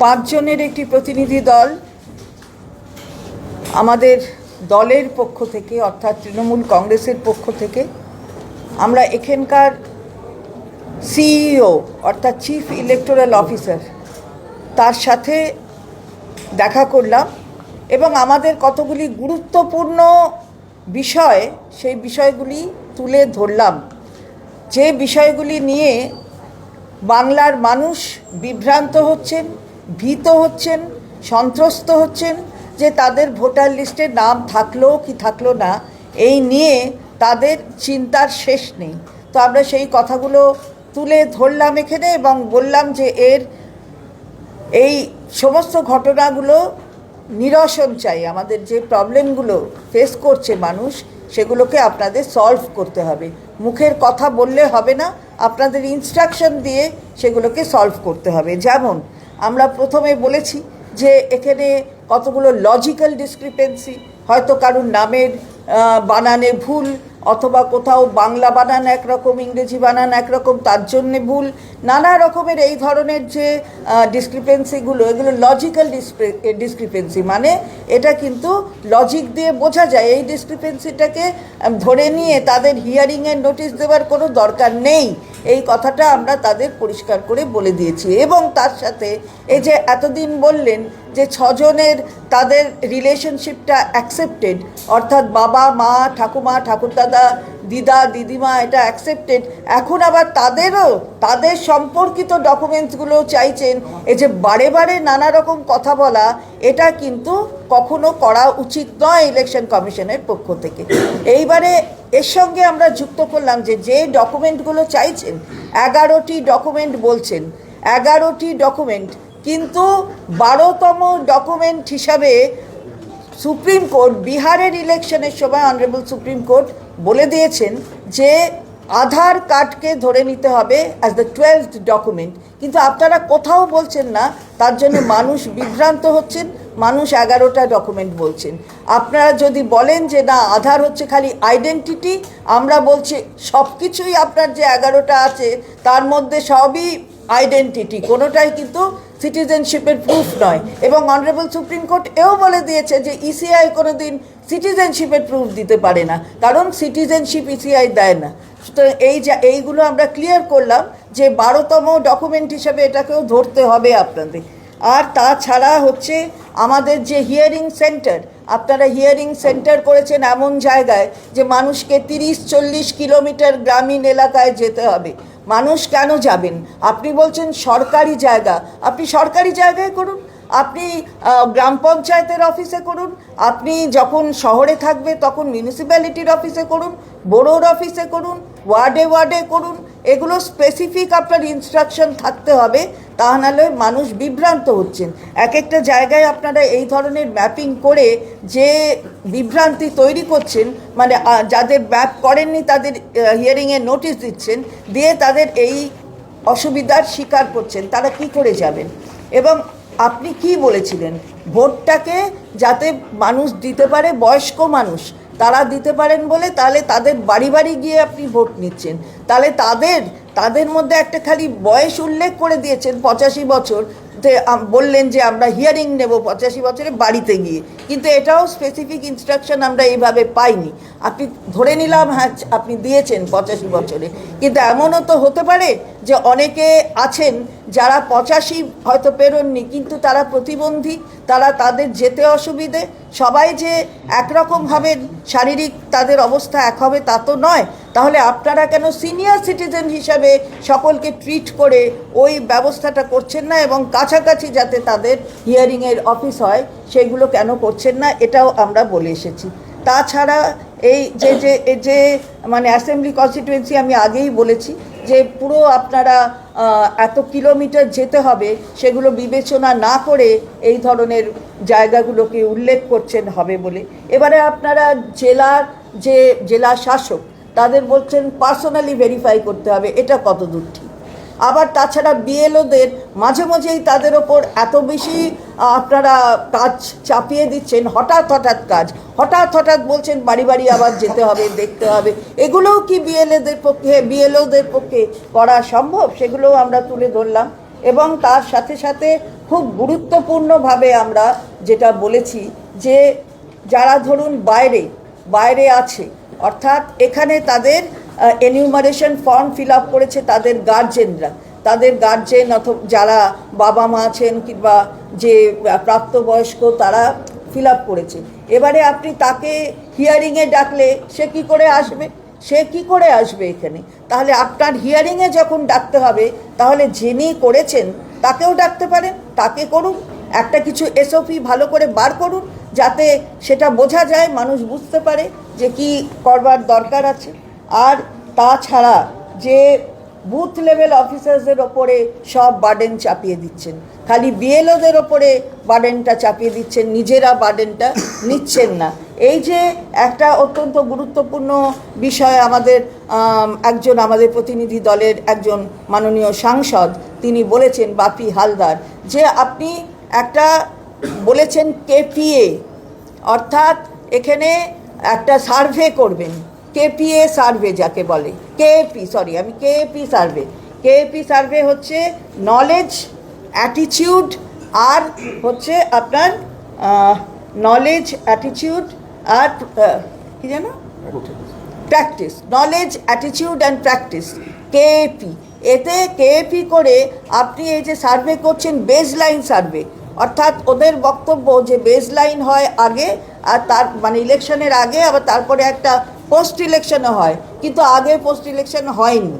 পাঁচজনের একটি প্রতিনিধি দল আমাদের দলের পক্ষ থেকে, অর্থাৎ তৃণমূল কংগ্রেসের পক্ষ থেকে, আমরা এখানকার সিইও অর্থাৎ চিফ ইলেকটোরাল অফিসার তার সাথে দেখা করলাম এবং আমাদের কতগুলি গুরুত্বপূর্ণ বিষয়, সেই বিষয়গুলি তুলে ধরলাম। যে বিষয়গুলি নিয়ে বাংলার মানুষ বিভ্রান্ত হচ্ছেন ভীত হচ্ছেন, সন্ত্রস্ত হচ্ছেন যে তাদের ভোটার লিস্টে নাম থাকল কি থাকল না, এই নিয়ে তাদের চিন্তার শেষ নেই। তো আমরা সেই কথাগুলো তুলে ধরলাম এখানে এবং বললাম যে এর এই সমস্ত ঘটনাগুলো নিরসন চাই। আমাদের যে প্রবলেমগুলো ফেস করছে মানুষ, সেগুলোকে আপনাদের সলভ করতে হবে। মুখের কথা বললে হবে না, আপনাদের ইনস্ট্রাকশন দিয়ে সেগুলোকে সলভ করতে হবে। যেমন আমরা প্রথমে বলেছি যে এখানে কতগুলো লজিক্যাল ডিসক্রিপেন্সি হয়তো কারুর নামের বানানে ভুল, অথবা কোথাও বাংলা বানান একরকম, ইংরেজি বানান একরকম, তার জন্যে ভুল, নানা রকমের এই ধরনের যে ডিসক্রিপেন্সিগুলো এগুলো লজিক্যাল ডিসক্রিপেন্সি মানে এটা কিন্তু লজিক দিয়ে বোঝা যায়। এই ডিসক্রিপেন্সিটাকে ধরে নিয়ে তাদের হিয়ারিংয়ের নোটিশ দেওয়ার কোনো দরকার নেই। এই কথাটা আমরা তাদের পরিষ্কার করে বলে দিয়েছি। এবং তার সাথে এই যে এতদিন বললেন যে ছজনের তাদের রিলেশনশিপটা অ্যাকসেপ্টেড অর্থাৎ বাবা, মা, ঠাকুমা, ঠাকুরদাদা দিদা, দিদিমা, এটা অ্যাকসেপ্টেড এখন আবার তাদেরও, তাদের সম্পর্কিত ডকুমেন্টসগুলো চাইছেন। এই যে বারে বারে নানা রকম কথা বলা, এটা কিন্তু কখনো করা উচিত নয় ইলেকশন কমিশনের পক্ষ থেকে। এইবারে এর সঙ্গে আমরা যুক্ত করলাম যে যে ডকুমেন্টগুলো চাইছেন, এগারোটি ডকুমেন্ট বলছেন, এগারোটি ডকুমেন্ট কিন্তু বারোতম ডকুমেন্ট হিসাবে সুপ্রিম কোর্ট বিহারের ইলেকশনের সময় অনারেবল সুপ্রিম কোর্ট বলে দিয়েছেন যে আধার কার্ডকে ধরে নিতে হবে অ্যাজ দ্য টুয়েলথ ডকুমেন্ট কিন্তু আপনারা কোথাও বলছেন না, তার জন্য মানুষ বিভ্রান্ত হচ্ছেন, মানুষ এগারোটা ডকুমেন্ট বলছেন। আপনারা যদি বলেন যে না, আধার হচ্ছে খালি আইডেন্টিটি আমরা বলছি সব কিছুই আপনার যে এগারোটা আছে, তার মধ্যে সবই আইডেন্টিটি কোনোটাই কিন্তু সিটিজেনশিপের প্রুফ নয়। এবং অনারেবল সুপ্রিম কোর্ট এও বলে দিয়েছে যে E ইসিআই কোনো দিন সিটিজেনশিপের প্রুফ দিতে পারে না। কারণ সিটিজেনশিপ ইসিআই দেয় না। সুতরাং এই যা, এইগুলো আমরা ক্লিয়ার করলাম যে বারোতম ডকুমেন্ট হিসাবে এটাকেও ধরতে হবে আপনাদের। আর তাছাড়া হচ্ছে আমাদের যে হিয়ারিং সেন্টার আপনারা হিয়ারিং সেন্টার করেছেন এমন জায়গায় যে মানুষকে তিরিশ, চল্লিশ কিলোমিটার গ্রামীণ এলাকায় যেতে হবে। মানুষ কেন যাবেন? আপনি বলছেন সরকারি জায়গা। আপনি সরকারি জায়গায় করুন। আপনি গ্রাম পঞ্চায়েতের অফিসে করুন। আপনি যখন শহরে থাকবে তখন মিউনিসিপ্যালিটির অফিসে করুন। বোরোর অফিসে করুন। ওয়ার্ডে ওয়ার্ডে করুন। এগুলো স্পেসিফিক আপনার ইনস্ট্রাকশন থাকতে হবে, তা নাহলে মানুষ বিভ্রান্ত হচ্ছেন। এক একটা জায়গায় আপনারা এই ধরনের ম্যাপিং করে যে বিভ্রান্তি তৈরি করছেন মানে যাদের ম্যাপ করেননি তাদের হিয়ারিংয়ের নোটিশ দিচ্ছেন, দিয়ে তাদের এই অসুবিধার শিকার করছেন, তারা কি করে যাবেন? এবং আপনি কি বলেছিলেন? ভোটটাকে যাতে মানুষ দিতে পারে, বয়স্ক মানুষ তারা দিতে পারেন বলে তাহলে তাদের বাড়ি বাড়ি গিয়ে আপনি ভোট নিচ্ছেন। তাহলে তাদের তাদের মধ্যে একটা খালি বয়স উল্লেখ করে দিয়েছেন পঁচাশি বছর। বললেন যে আমরা হিয়ারিং নেব পঁচাশি বছরে বাড়িতে গিয়ে। কিন্তু এটাও স্পেসিফিক ইনস্ট্রাকশন আমরা এইভাবে পাইনি। আপনি ধরে নিলাম হ্যাঁ আপনি দিয়েছেন পঁচাশি বছরে। কিন্তু এমনও তো হতে পারে যে অনেকে আছেন যারা পঁচাশি হয়তো পেরোননি, কিন্তু তারা প্রতিবন্ধী, তারা তাদের যেতে অসুবিধে। সবাই যে একরকমভাবে শারীরিক তাদের অবস্থা এক হবে তা তো নয়। তাহলে আপনারা কেন সিনিয়র সিটিজেন হিসাবে সকলকে ট্রিট করে ওই ব্যবস্থাটা করছেন না এবং কাছাকাছি যাতে তাদের হিয়ারিংয়ের অফিস হয়, সেগুলো কেন করছেন না, এটাও আমরা বলে এসেছি। তাছাড়া এই যে যে যে মানে অ্যাসেম্বলি কনস্টিটুয়েন্সি আমি আগেই বলেছি যে, পুরো আপনারা এত কিলোমিটার যেতে হবে, সেগুলো বিবেচনা না করে এই ধরনের জায়গাগুলোকে উল্লেখ করছেন হবে বলে। এবারে আপনারা জেলার যে, জেলা শাসক, তাদের বলছেন, পার্সোনালি ভেরিফাই করতে হবে। এটা কত দূর ঠিক? আবার তাছাড়া বিএলওদের মাঝে মাঝেই তাদের ওপর এত বেশি আপনারা কাজ চাপিয়ে দিচ্ছেন, হঠাৎ হঠাৎ কাজ, হঠাৎ হঠাৎ বলছেন বাড়ি বাড়ি আবার যেতে হবে, দেখতে হবে, এগুলোও কি বিএলএদের পক্ষে, বিএলওদের পক্ষে করা সম্ভব? সেগুলোও আমরা তুলে ধরলাম এবং তার সাথে সাথে খুব গুরুত্বপূর্ণভাবে আমরা যেটা বলেছি যে যারা ধরুন বাইরে বাইরে আছে, অর্থাৎ এখানে তাদের এনিউমারেশন ফর্ম ফিল আপ করেছে তাদের গার্জেনরা তাদের গার্জেন অথবা যারা বাবা মা আছেন কিংবা যে প্রাপ্তবয়স্ক তারা ফিল আপ করেছে। এবারে আপনি তাকে হিয়ারিংয়ে ডাকলে সে কি করে আসবে? সে কি করে আসবে এখানে? তাহলে আপনার হিয়ারিংয়ে যখন ডাকতে হবে, তাহলে যিনি করেছেন তাকেও ডাকতে পারেন, তাকে করুন। একটা কিছু এসওপি ভালো করে বার করুন, যাতে সেটা বোঝা যায়, মানুষ বুঝতে পারে যে কি করবার দরকার আছে। আর তাছাড়া যে বুথ লেভেল অফিসার্সদের ওপরে সব বার্ডেন চাপিয়ে দিচ্ছেন। খালি বিএলওদের ওপরে বার্ডেনটা চাপিয়ে দিচ্ছেন, নিজেরা বার্ডেনটা নিচ্ছেন না। এই যে একটা অত্যন্ত গুরুত্বপূর্ণ বিষয় আমাদের একজন আমাদের প্রতিনিধি দলের একজন মাননীয় সাংসদ, তিনি বলেছেন, বাপি হালদার, যে আপনি একটা বলেছেন কেপিএ, অর্থাৎ এখানে একটা সার্ভে করবেন। কেপিএ সার্ভে যাকে বলে। কেপি সরি আমি কেপি সার্ভে কেপি সার্ভে হচ্ছে নলেজ অ্যাটিটিউড আর হচ্ছে আপনার নলেজ অ্যাটিটিউড আর কি যেন? Practice knowledge attitude and practice KAP এতে কেএপি করে আপনি এই যে সার্ভে করছেন বেজ লাইন সার্ভে অর্থাৎ ওদের বক্তব্য যে বেজ লাইন হয় আগে, আর তার মানে ইলেকশনের আগে, আবার তারপরে একটা পোস্ট ইলেকশনও হয়, কিন্তু আগে পোস্ট ইলেকশন হয়নি।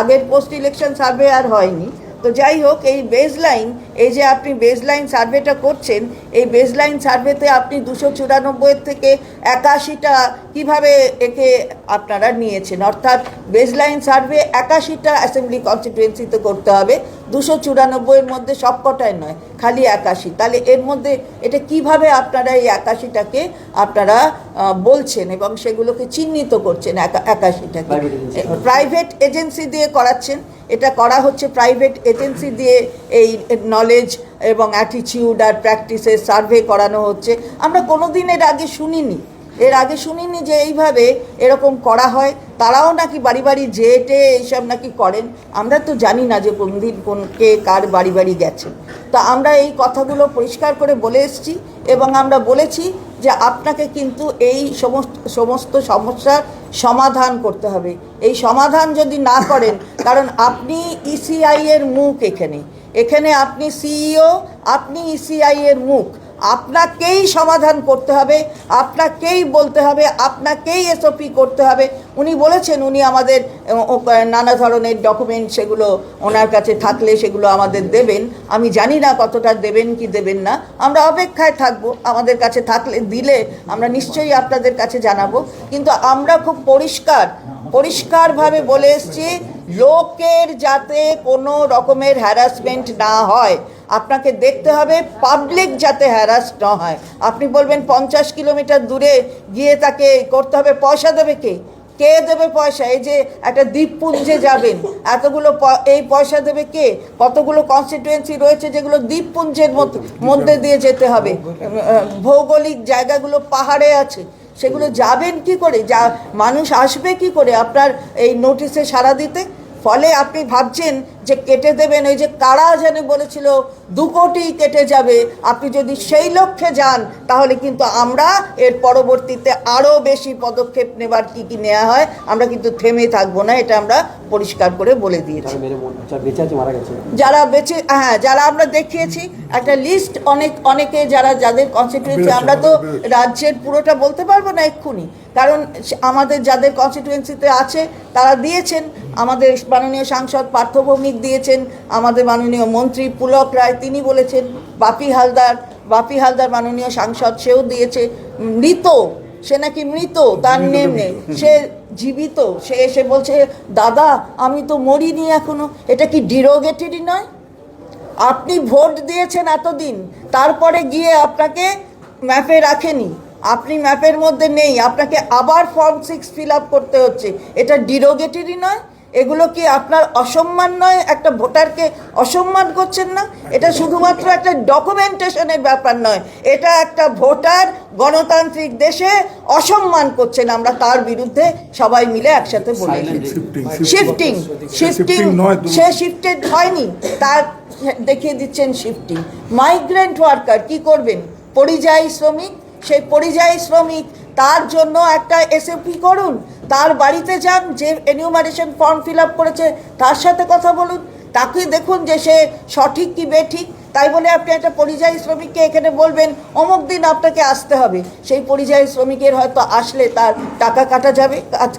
আগের পোস্ট ইলেকশন সার্ভে আর হয়নি। তো যাই হোক, এই বেজ লাইন এই যে আপনি বেজ লাইন সার্ভেটা করছেন, এই বেজ লাইন সার্ভেতে আপনি দুশো চুরানব্বইয়ের থেকে একাশিটা কীভাবে একে আপনারা নিয়েছেন? অর্থাৎ বেজ লাইন সার্ভে একাশিটা অ্যাসেম্বলি কনস্টিটুয়েন্সিতে করতে হবে। দুশো চুরানব্বইয়ের মধ্যে সবকটায় নয় খালি একাশি। তাহলে এর মধ্যে এটা কীভাবে আপনারা এই একাশিটাকে আপনারা বলছেন এবং সেগুলোকে চিহ্নিত করছেন একা- একাশিটাকে? প্রাইভেট এজেন্সি দিয়ে করাচ্ছেন। এটা করা হচ্ছে প্রাইভেট এজেন্সি দিয়ে এই নলেজ এবং অ্যাটিচিউড আর প্র্যাকটিসের সার্ভে করানো হচ্ছে। আমরা কোনো দিন এর আগে শুনিনি। এর আগে শুনিনি যে এইভাবে এরকম করা হয়। তারাও নাকি বাড়ি বাড়ি যেটে এইসব নাকি করেন? আমরা তো জানি না যে কোন দিন কোন কে কার বাড়ি বাড়ি গেছে। তা আমরা এই কথাগুলো পরিষ্কার করে বলে এসেছি এবং আমরা বলেছি যে আপনাকে কিন্তু এই সমস্ত সমস্ত সমস্যার সমাধান করতে হবে। এই সমাধান যদি না করেন, কারণ আপনি ইসিআই এর মুখ এখানে। এখানে আপনি সিইও আপনি ইসিআই এর মুখ। আপনাকেই সমাধান করতে হবে, আপনাকেই বলতে হবে, আপনাকেই এসওপি করতে হবে। উনি বলেছেন, উনি আমাদের নানা ধরনের ডকুমেন্ট সেগুলো ওনার কাছে থাকলে সেগুলো আমাদের দেবেন। আমি জানি না কতটা দেবেন কি দেবেন না। আমরা অপেক্ষায় থাকব, আমাদের কাছে থাকলে, দিলে আমরা নিশ্চয়ই আপনাদের কাছে জানাব। কিন্তু আমরা খুব পরিষ্কার, পরিষ্কারভাবে বলে এসছি লোকের যাতে কোনো রকমের হ্যারাসমেন্ট না হয়, আপনাকে দেখতে হবে পাবলিক যাতে হ্যারাস না হয়। আপনি বলবেন পঞ্চাশ কিলোমিটার দূরে গিয়ে তাকে করতে হবে, পয়সা দেবে কে? কে দেবে পয়সা? এই যে একটা দ্বীপপুঞ্জে যাবেন, এতগুলো এই পয়সা দেবে কে? কতগুলো কনস্টিটুয়েন্সি রয়েছে যেগুলো দ্বীপপুঞ্জের মধ্যে দিয়ে যেতে হবে। ভৌগোলিক জায়গাগুলো পাহাড়ে আছে। সেগুলো যাবেন কি করে? যা মানুষ আসবে কি করে আপনার এই নোটিশে সাড়া দিতে? ফলে আপনি ভাবছেন যে কেটে দেবেন ওই যে কারা যেন বলেছিল দু কোটি কেটে যাবে আপনি যদি সেই লক্ষ্যে যান তাহলে কিন্তু আমরা এর পরবর্তীতে আরও বেশি পদক্ষেপ নেবার কী কী নেওয়া হয় আমরা কিন্তু থেমে থাকব না এটা আমরা পরিষ্কার করে বলে দিয়েছি। যারা বেঁচে হ্যাঁ যারা আমরা দেখিয়েছি একটা লিস্ট অনেক অনেকে যারা যাদের কনস্টিটুয়েন্সি আমরা তো রাজ্যের পুরোটা বলতে পারব না এক্ষুনি কারণ আমাদের যাদের কনস্টিটুয়েন্সিতে আছে তারা দিয়েছেন। আমাদের মাননীয় সাংসদ পার্থ ভৌমিক দিয়েছেন আমাদের মাননীয় মন্ত্রী পুলক রায় তিনি বলেছেন বাপি হালদার বাপি হালদার মাননীয় সাংসদ সেও দিয়েছে মৃত সে নাকি মৃত তার নেম নেই সে জীবিত সে এসে বলছে দাদা আমি তো মরিনি এখনও এটা কি ডিরোগেটরি নয়? আপনি ভোট দিয়েছেন এতদিন তারপরে গিয়ে আপনাকে ম্যাপে রাখেনি আপনি ম্যাপের মধ্যে নেই আপনাকে আবার ফর্ম সিক্স ফিল আপ করতে হচ্ছে এটা ডিরোগেটরি নয়? এগুলো কি আপনার অসম্মান নয়? একটা ভোটারকে অসম্মান করছেন না? এটা শুধুমাত্র একটা ডকুমেন্টেশনের ব্যাপার নয়। এটা একটা ভোটার গণতান্ত্রিক দেশে অসম্মান করছেন। আমরা তার বিরুদ্ধে সবাই মিলে একসাথে বলে শিফটিং শিফটিং সে শিফটেড হয়নি। তার দেখিয়ে দিচ্ছেন শিফটিং মাইগ্রেন্ট ওয়ার্কার কি করবেন? পরিযায়ী শ্রমিক? সেই পরিযায়ী শ্রমিক তার জন্য একটা এসএপি করুন। তার বাড়িতে যান, যে এনিউমারেশন ফর্ম ফিল আপ করেছে, তার সাথে কথা বলুন। তাকে দেখুন যে সে সঠিক কি বেঠিক। তাই বলে আপনি একটা পরিযায়ী শ্রমিককে এখানে বলবেন, অমুক দিন আপনাকে আসতে হবে। সেই পরিযায়ী শ্রমিকের হয়তো আসলে তার টাকা কাটা যাবে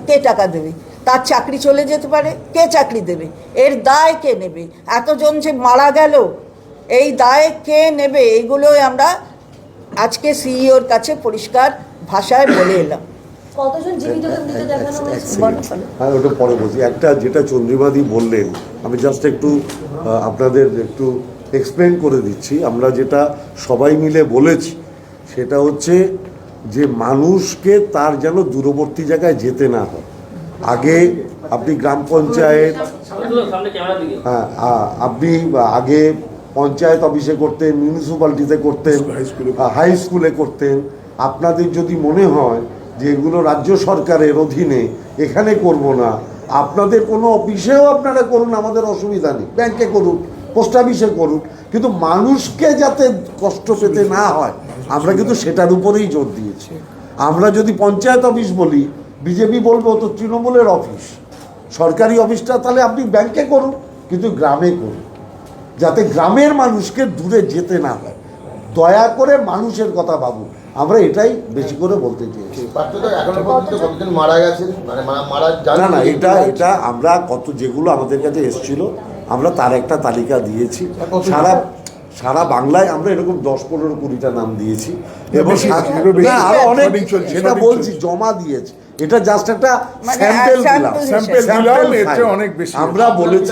কে টাকা দেবে? তার চাকরি চলে যেতে পারে, কে চাকরি দেবে? এর দায় কে নেবে? এতজন যে মারা গেল, এই দায় কে নেবে? এইগুলোই আমরা আজকে সিইওর কাছে পরিষ্কার ভাষায় বলে এলাম। কতজন জীবিত মৃত দেখানো হয়েছে? বলো, বলো। হ্যাঁ ওটা পরে বলছি। একটা যেটা চন্দ্রিমাদি বললেন আমি জাস্ট একটু আপনাদের একটু এক্সপ্লেন করে দিচ্ছি। আমরা যেটা সবাই মিলে বলেছি সেটা হচ্ছে যে মানুষকে তার যেন দূরবর্তী জায়গায় যেতে না হয়। আগে আপনি গ্রাম পঞ্চায়েত সামনে ক্যামেরা দিকে হ্যাঁ আপনি আগে পঞ্চায়েত অফিসে করতেন মিউনিসিপ্যালিটিতে করতেন হাই স্কুলে হাই স্কুলে করতেন। আপনাদের যদি মনে হয় যে এগুলো রাজ্য সরকারের অধীনে, এখানে করব না। আপনাদের কোনো অফিসেও আপনারা করুন, আমাদের অসুবিধা নেই। ব্যাংকে করুন পোস্ট অফিসে করুন কিন্তু মানুষকে যাতে কষ্ট পেতে না হয়, আমরা কিন্তু সেটার উপরেই জোর দিয়েছি। আমরা যদি পঞ্চায়েত অফিস বলি বিজেপি বলব তো তৃণমূলের অফিস। সরকারি অফিসটা তাহলে আপনি ব্যাংকে করুন, কিন্তু গ্রামে করুন। যাতে গ্রামের মানুষকে দূরে যেতে না হয়। দয়া করে মানুষের কথা ভাবুন। আমরা এটাই বেশি করে বলতে চেয়েছি মারা মানে না না এটা এটা আমরা কত যেগুলো আমাদের কাছে এসেছিল আমরা তার একটা তালিকা দিয়েছি। সারা সারা বাংলায় আমরা এরকম দশ পনেরো কুড়িটা নাম দিয়েছি। এবং আরও অনেক সেটা বলছি জমা দিয়েছি। এটা জাস্ট একটা মানে স্যাম্পেল sample দিলাম। অনেক বেশি। আমরা বলেছি।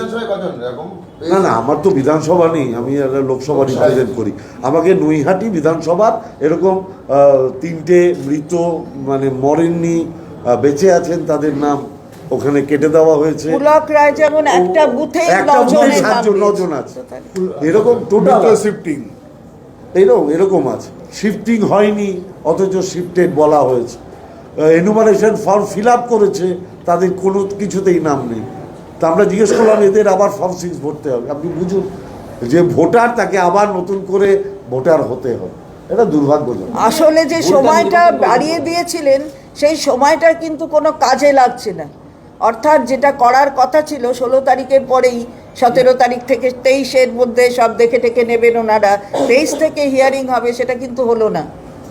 না না আমার তো বিধানসভা নেই আমি লোকসভা রিপ্রেজেন্ট করি। আমাকে নৈহাটি বিধানসভার এরকম তিনটে মৃত মানে মরেননি বেঁচে আছেন তাদের নাম ওখানে কেটে দেওয়া হয়েছে। পুলক রায় যেমন একটা বুথে একটা বুথে সাতজন নজন আছে। এরকম টোটাল শিফটিং এরকম এরকম আছে। শিফটিং হয়নি অথচ শিফটেড বলা হয়েছে। এনুমারেশন ফর্ম ফিল আপ করেছে তাদের কোনো কিছুতেই নাম নেই। তা আমরা জিজ্ঞেস করলাম এদের আবার ফর্ম সিক্স ভরতে হবে। আপনি বুঝুন যে ভোটার তাকে আবার নতুন করে ভোটার হতে হবে। এটা দুর্ভাগ্যজনক। আসলে যে সময়টা বাড়িয়ে দিয়েছিলেন সেই সময়টা কিন্তু কোনো কাজে লাগছে না। অর্থাৎ যেটা করার কথা ছিল ষোলো তারিখের পরেই সতেরো তারিখ থেকে তেইশের মধ্যে সব দেখে টেকে নেবেন ওনারা। তেইশ থেকে হিয়ারিং হবে সেটা কিন্তু হলো না।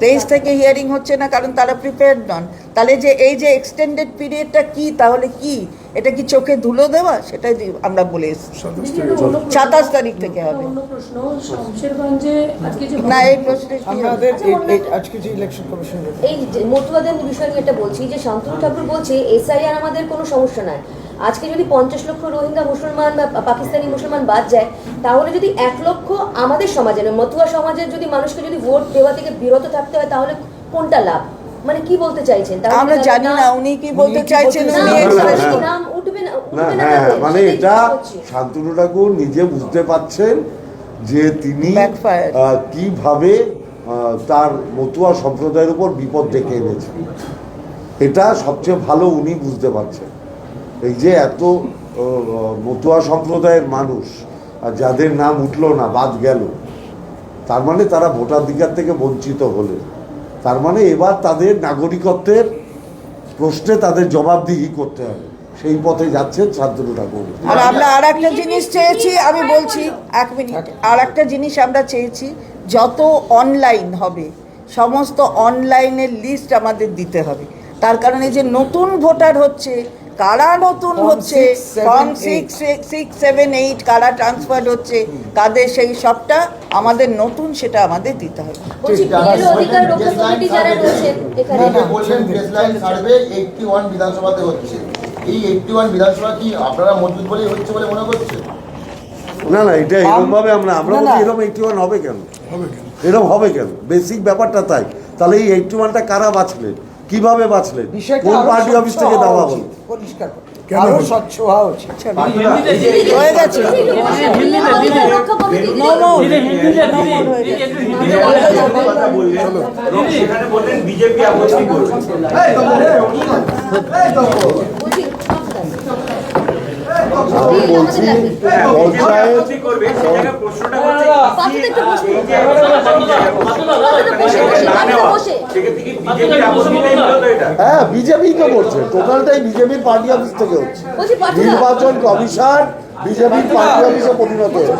তেইশ থেকে হিয়ারিং হচ্ছে না কারণ তারা প্রিপেয়ার্ড নন। তাহলে যে এই যে এক্সটেন্ডেড পিরিয়ডটা কি তাহলে কি? এটা কি চোখে ধুলো দেওয়া? সেটাই আমরা বলে এসেছি। সাতাশ তারিখ। থেকে হবে। অন্য প্রশ্ন শমশেরগঞ্জে আজকে যে না এই প্রশ্নে আচ্ছা, আজকে যে ইলেকশন কমিশনের এই মতুয়াদের বিষয় নিয়ে একটা বলছি যে শান্তনু ঠাকুর বলছে এসআইআর আমাদের কোনো সমস্যা নাই। আজকে যদি পঞ্চাশ লক্ষ রোহিঙ্গা মুসলমান বা পাকিস্তানি মুসলমান বাদ যায় তাহলে যদি এক লক্ষ আমাদের সমাজের মানে মতুয়া সমাজের যদি মানুষকে যদি ভোট দেওয়া থেকে বিরত থাকতে হয় তাহলে কোনটা লাভ? মানে কি বলতে চাইছেন? আমরা জানি না উনি কি বলতে চাইছেন। নাম উঠবে না মানে এটা। শান্তনু ঠাকুর নিজে বুঝতে পারছেন যে তিনি আহ, কীভাবে আহ, তার মতুয়া সম্প্রদায়ের উপর বিপদ ডেকে এনেছেন এটা সবচেয়ে ভালো উনি বুঝতে পারছেন। এই যে এত মতুয়া সম্প্রদায়ের মানুষ, আর যাদের নাম উঠল না, বাদ গেল, তার মানে তারা ভোটাধিকার থেকে বঞ্চিত হলে। তার মানে এবার তাদের নাগরিকত্বের প্রশ্নে তাদের জবাবদিহি করতে হবে। সেই পথে যাচ্ছেন শান্তনু ঠাকুর। আর আমরা আর একটা জিনিস চেয়েছি, আমি বলছি, এক মিনিট আর একটা জিনিস আমরা চেয়েছি, যত অনলাইন হবে, সমস্ত অনলাইনের লিস্ট আমাদের দিতে হবে। তার কারণে যে নতুন ভোটার হচ্ছে কারা নতুন হচ্ছে? Form six six seven eight কারা ট্রান্সফার হচ্ছে? কাদের সেই সবটা আমাদের নতুন সেটা আমাদের দিতে হবে। বলছি বিএলও অধিকার রক্ষা কমিটি যারা রয়েছেন এখানে। এই যে বললেন বেসলাইন সার্ভে এইটটি ওয়ান বিধানসভাতে হচ্ছে। এই এইটটি ওয়ান বিধানসভা কি আপনারা মজবুত বলেই হচ্ছে বলে মনে করছে না না এটা এরকম ভাবে আমরা আমরা বলছি এরকম এইটি ওয়ান হবে কেন? এরকম হবে কেন? বেসিক ব্যাপারটা তাই। তাহলে এই এইটি ওয়ানটা কারা বাঁচলেন কীভাবে বাঁচলেন কোন পার্টি অফিস থেকে দাওয়া হলো পরিষ্কার। স্বচ্ছ হওয়া উচিত হয়ে গেছে বিজেপি আপত্তি করবে বলছি আমি বলছি পঞ্চায়েত হ্যাঁ বিজেপি তো করছে। টোটালটাই বিজেপির পার্টি অফিস থেকে হচ্ছে। নির্বাচন কমিশন বিজেপির পার্টি অফিসে পরিণত হয়েছে